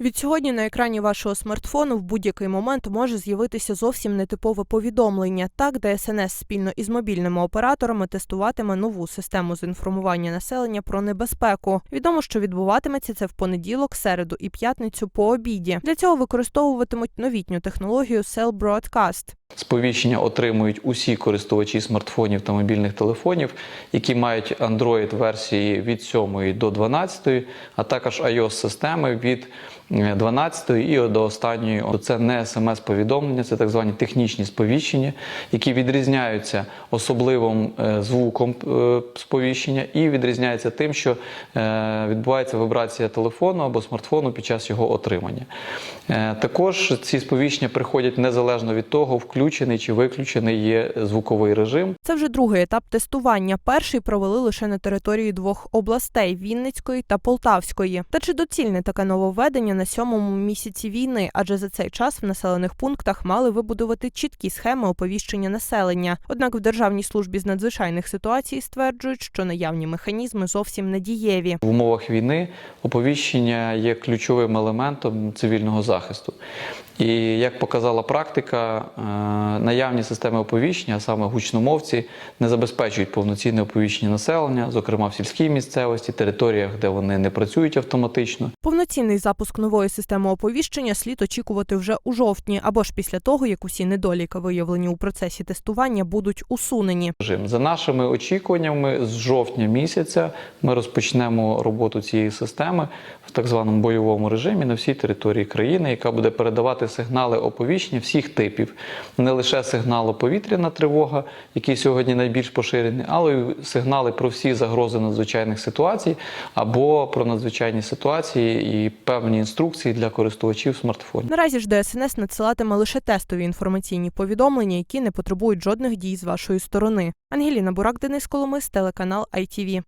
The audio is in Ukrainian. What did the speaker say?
Від сьогодні на екрані вашого смартфону в будь-який момент може з'явитися зовсім нетипове повідомлення. Так, ДСНС спільно із мобільними операторами тестуватиме нову систему з інформування населення про небезпеку. Відомо, що відбуватиметься це в понеділок, середу і п'ятницю по обіді. Для цього використовуватимуть новітню технологію Cell Broadcast. Сповіщення отримують усі користувачі смартфонів та мобільних телефонів, які мають Android версії від 7 до 12, а також iOS системи від 12 і до останньої. Це не смс-повідомлення, це так звані технічні сповіщення, які відрізняються особливим е, звуком е, сповіщення і відрізняються тим, що е, відбувається вібрація телефону або смартфону під час його отримання. Також ці сповіщення приходять незалежно від того, включений чи виключений є звуковий режим. Це вже другий етап тестування. Перший провели лише на території двох областей Вінницької та Полтавської. Та чи доцільне таке нововведення на сьомому місяці війни? Адже за цей час в населених пунктах мали вибудувати чіткі схеми оповіщення населення. Однак в Державній службі з надзвичайних ситуацій стверджують, що наявні механізми зовсім не дієві. В умовах війни оповіщення є ключовим елементом цивільного захисту. І як показала практика, е, наявні системи оповіщення, а саме гучномовці, не забезпечують повноцінне оповіщення населення, зокрема в сільській місцевості, територіях, де вони не працюють автоматично. Повноцінний запуск нової системи оповіщення слід очікувати вже у жовтні або ж після того, як усі недоліки, виявлені у процесі тестування, будуть усунені. За нашими очікуваннями, з жовтня місяця ми розпочнемо роботу цієї системи в так званому бойовому режимі на всій території країни, яка буде передавати сигнали оповіщення всіх типів, не лише сигналу повітряна тривога, який сьогодні найбільш поширений, але й сигнали про всі загрози надзвичайних ситуацій або про надзвичайні ситуації і певні інструкції для користувачів смартфонів. Наразі ж ДСНС надсилатиме лише тестові інформаційні повідомлення, які не потребують жодних дій з вашої сторони. Ангеліна Бурак, Денис Коломис, телеканал ITV.